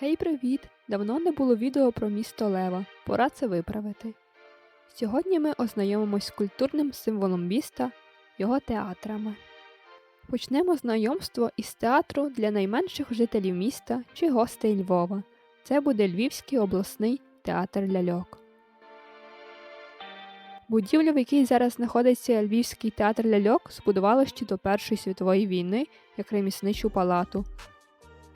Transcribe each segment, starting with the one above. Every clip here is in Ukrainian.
Гей, привіт! Давно не було відео про місто Лева. Пора це виправити. Сьогодні ми ознайомимось з культурним символом міста, його театрами. Почнемо знайомство із театру для найменших жителів міста чи гостей Львова. Це буде Львівський обласний театр ляльок. Будівлю, в якій зараз знаходиться Львівський театр ляльок, збудували ще до Першої світової війни як ремісничу палату.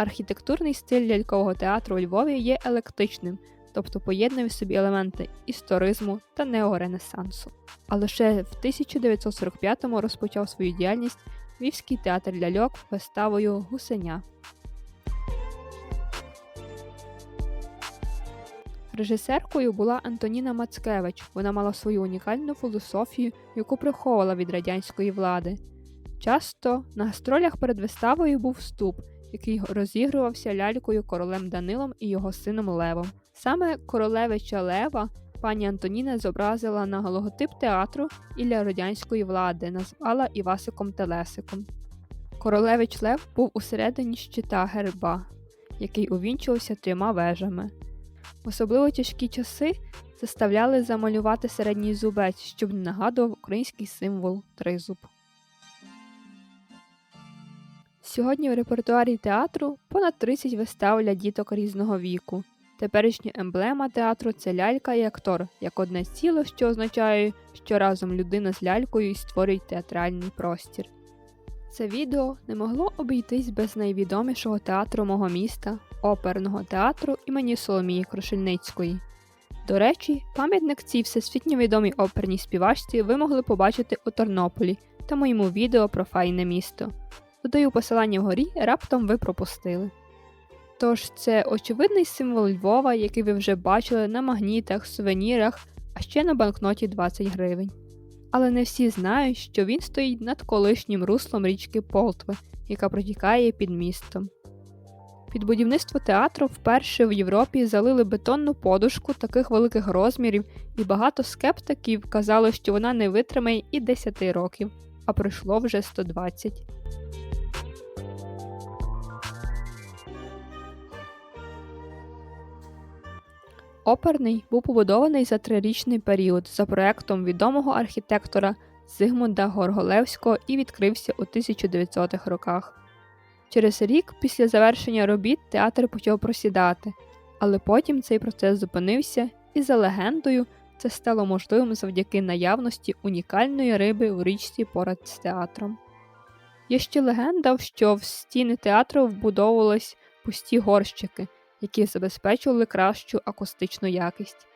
Архітектурний стиль лялькового театру у Львові є електричним, тобто поєднує в собі елементи історизму та неоренесансу. А лише в 1945-му розпочав свою діяльність Львівський театр ляльок виставою Гусеня. Режисеркою була Антоніна Мацкевич. Вона мала свою унікальну філософію, яку приховувала від радянської влади. Часто на гастролях перед виставою був вступ, який розігрувався лялькою королем Данилом і його сином Левом. Саме королевича Лева пані Антоніна зобразила на логотип театру і для радянської влади, назвала Івасиком Телесиком. Королевич Лев був усередині щита герба, який увінчувався трьома вежами. Особливо тяжкі часи заставляли замалювати середній зубець, щоб не нагадував український символ тризуб. Сьогодні в репертуарі театру понад 30 вистав для діток різного віку. Теперішня емблема театру це лялька і актор, як одне ціло, що означає, що разом людина з лялькою і створюють театральний простір. Це відео не могло обійтись без найвідомішого театру мого міста, оперного театру імені Соломії Крушельницької. До речі, пам'ятник цій всесвітньо відомій оперній співачці ви могли побачити у Тернополі та моєму відео про файне місто. Додаю посилання вгорі, раптом ви пропустили. Тож це очевидний символ Львова, який ви вже бачили на магнітах, сувенірах, а ще на банкноті 20 гривень. Але не всі знають, що він стоїть над колишнім руслом річки Полтви, яка протікає під містом. Під будівництво театру вперше в Європі залили бетонну подушку таких великих розмірів, і багато скептиків казали, що вона не витримає і 10 років, а пройшло вже 120. Оперний був побудований за трирічний період за проектом відомого архітектора Зигмунда Горголевського і відкрився у 1900-х роках. Через рік після завершення робіт театр почав просідати, але потім цей процес зупинився, і за легендою це стало можливим завдяки наявності унікальної риби у річці поряд з театром. Є ще легенда, що в стіни театру вбудовувались пусті горщики які забезпечували кращу акустичну якість.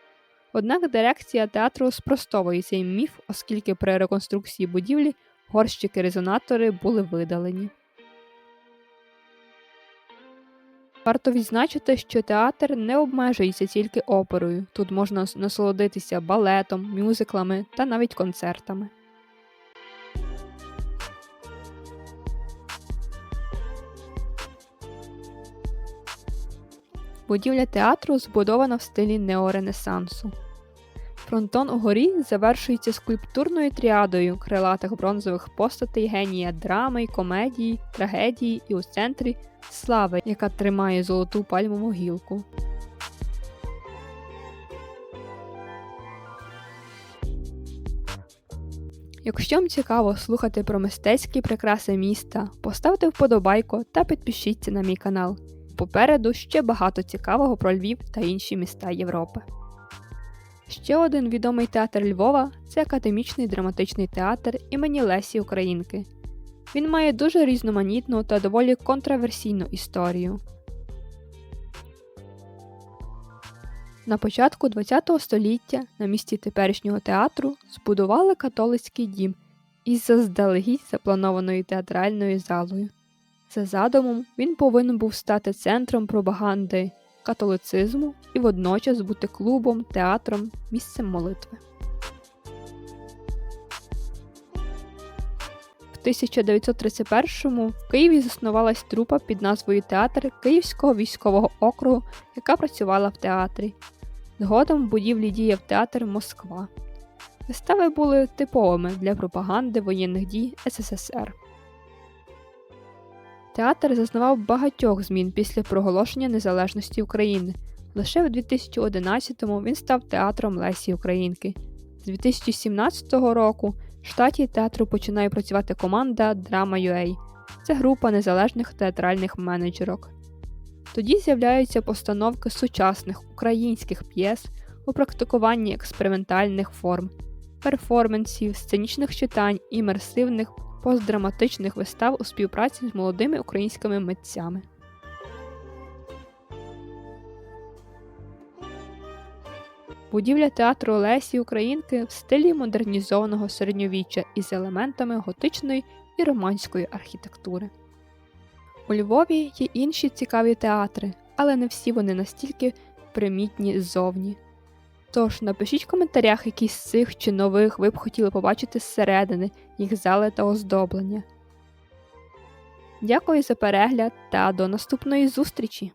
Однак дирекція театру спростовує цей міф, оскільки при реконструкції будівлі горщики-резонатори були видалені. Варто відзначити, що театр не обмежується тільки оперою, тут можна насолодитися балетом, мюзиклами та навіть концертами. Будівля театру збудована в стилі неоренесансу. Фронтон угорі завершується скульптурною тріадою крилатих бронзових постатей генія драми, комедії, трагедії і у центрі слави, яка тримає золоту пальмову гілку. Якщо вам цікаво слухати про мистецькі прикраси міста, поставте вподобайку та підпишіться на мій канал. Попереду ще багато цікавого про Львів та інші міста Європи. Ще один відомий театр Львова це академічний драматичний театр імені Лесі Українки. Він має дуже різноманітну та доволі контраверсійну історію. На початку ХХ століття на місці теперішнього театру збудували католицький дім із заздалегідь запланованою театральною залою. За задумом, він повинен був стати центром пропаганди католицизму і водночас бути клубом, театром, місцем молитви. В 1931-му в Києві заснувалась трупа під назвою Театр Київського військового округу, яка працювала в театрі. Згодом в будівлі діяв театр Москва. Вистави були типовими для пропаганди воєнних дій СССР. Театр зазнавав багатьох змін після проголошення незалежності України. Лише в 2011-му він став театром Лесі Українки. З 2017 року в штаті театру починає працювати команда Drama.ua. Це група незалежних театральних менеджерок. Тоді з'являються постановки сучасних українських п'єс у практикуванні експериментальних форм, перформансів, сценічних читань, імерсивних постдраматичних вистав у співпраці з молодими українськими митцями. Будівля театру Лесі Українки в стилі модернізованого середньовіччя із елементами готичної і романської архітектури. У Львові є інші цікаві театри, але не всі вони настільки примітні ззовні. Тож напишіть в коментарях, які з цих чи нових ви б хотіли побачити зсередини, їх зали та оздоблення. Дякую за перегляд та до наступної зустрічі!